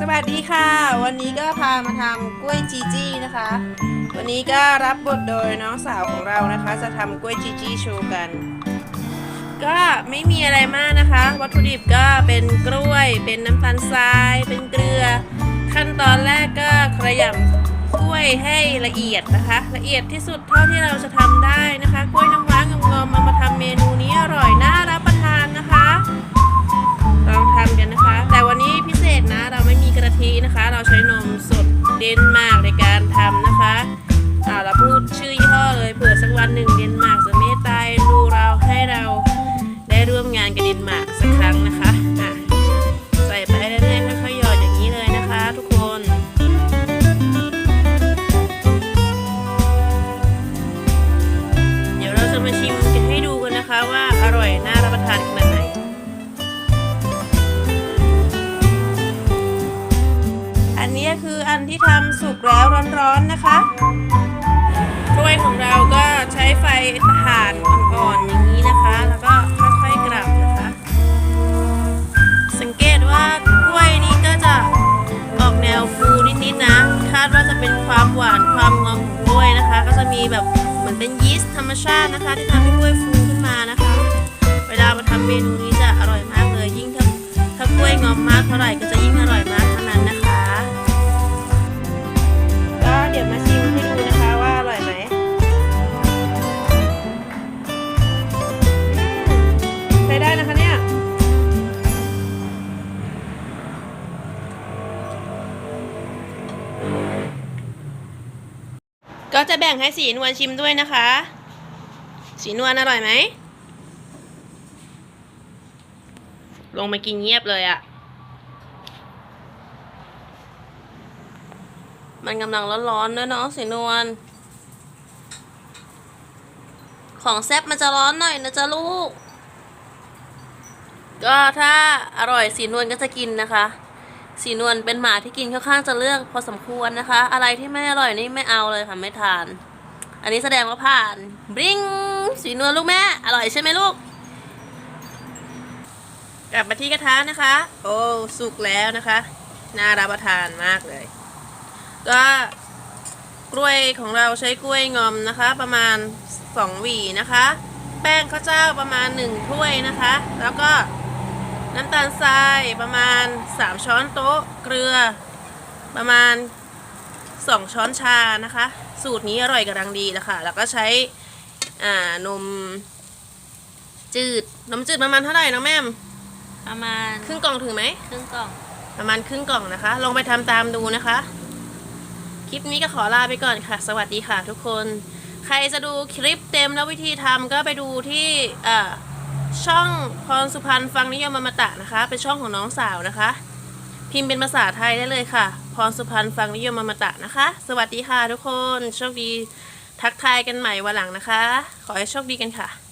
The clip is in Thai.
สวัสดีค่ะ วันนี้ก็พามาทำกล้วยจีจี้นะคะ วันนี้ก็รับบทโดยน้องสาวของเรานะคะ จะทำกล้วยจีจี้โชว์กัน ก็ไม่มีอะไรมากนะคะ วัตถุดิบก็เป็นกล้วย เป็นน้ำตาลทราย เป็นเกลือ ขั้นตอนแรกก็ขยำกล้วยให้ละเอียดนะคะ ละเอียดที่สุดเท่าที่เราจะทำได้นะคะ กล้วยน้ำว้างงอมๆเอามาทำเมนูนี้อร่อยน่ารับ มาชิมกันให้ดูกันนะคะว่าอร่อยน่ารับประทานขนาดไหนอันนี้คืออันที่ทำสุกแล้วร้อนๆนะคะกล้วยของเราก็ใช้ไฟถ่านอ่อนๆอย่างนี้นะคะ แล้วก็ค่อยๆกลับนะคะ สังเกตว่ากล้วยนี่ก็จะออกแนวฟูนิดๆนะาดว่าจะเป็นความหวานความงอมของกล้วยนะคะ ก็จะมีแบบเหมือนเป็นยีสต์ธรรมชาตินะคะ ที่ทำให้กล้วยฟูขึ้นมานะคะ เวลามาทำเมนูนี้จะอร่อยมากเลยยิ่งถ้าถ้ากล้วยงอมมากเท่าไหร่ก็จะ ก็จะแบ่งให้สีนวลชิมด้วยนะคะ สีนวลอร่อยไหม ลงมากินเงียบเลยอะมันกำลังร้อนๆด้วยเนาะสีนวล ของแซ่บมันจะร้อนหน่อยนะจ๊ะลูก ก็ถ้าอร่อยสีนวลก็จะกินนะคะ สีนวลเป็นหมาที่กินค่อนข้างจะเลือกพอสมควรนะคะ อะไรที่ไม่อร่อยนี่ไม่เอาเลยค่ะไม่ทาน อันนี้แสดงว่าผ่านบริงสีนวลลูกแม่ อร่อยใช่ไหมลูก กลับมาที่กระทะนะคะ โอ้สุกแล้วนะคะ น่ารับประทานมากเลย ก็กล้วยของเราใช้กล้วยงอมนะคะ ประมาณ 2 หวีนะคะ แป้งข้าวเจ้าประมาณ 1 ถ้วยนะคะ แล้วก็ น้ำตาลทรายประมาณ 3 ช้อนโต๊ะ เกลือประมาณ 2 ช้อนชานะคะ สูตรนี้อร่อยกำลังดีแล้วค่ะแล้วก็ใช้อ่านมจืดนมจืดประมาณเท่าไหร่น้องแม่มประมาณครึ่งกล่องถึงไหมครึ่งกล่อง ประมาณครึ่งกล่องนะคะ ลองไปทำตามดูนะคะ คลิปนี้ก็ขอลาไปก่อนค่ะ สวัสดีค่ะทุกคน ใครจะดูคลิปเต็มแล้ววิธีทำก็ไปดูที่เอ่อ ช่องพรสุพรรณฟังนิยมอมตะนะคะ เป็นช่องของน้องสาวนะคะ พิมพ์เป็นภาษาไทยได้เลยค่ะ พรสุพรรณฟังนิยมอมตะนะคะ สวัสดีค่ะทุกคนโชคดีทักทายกันใหม่วันหลังนะคะ ขอให้โชคดีกันค่ะ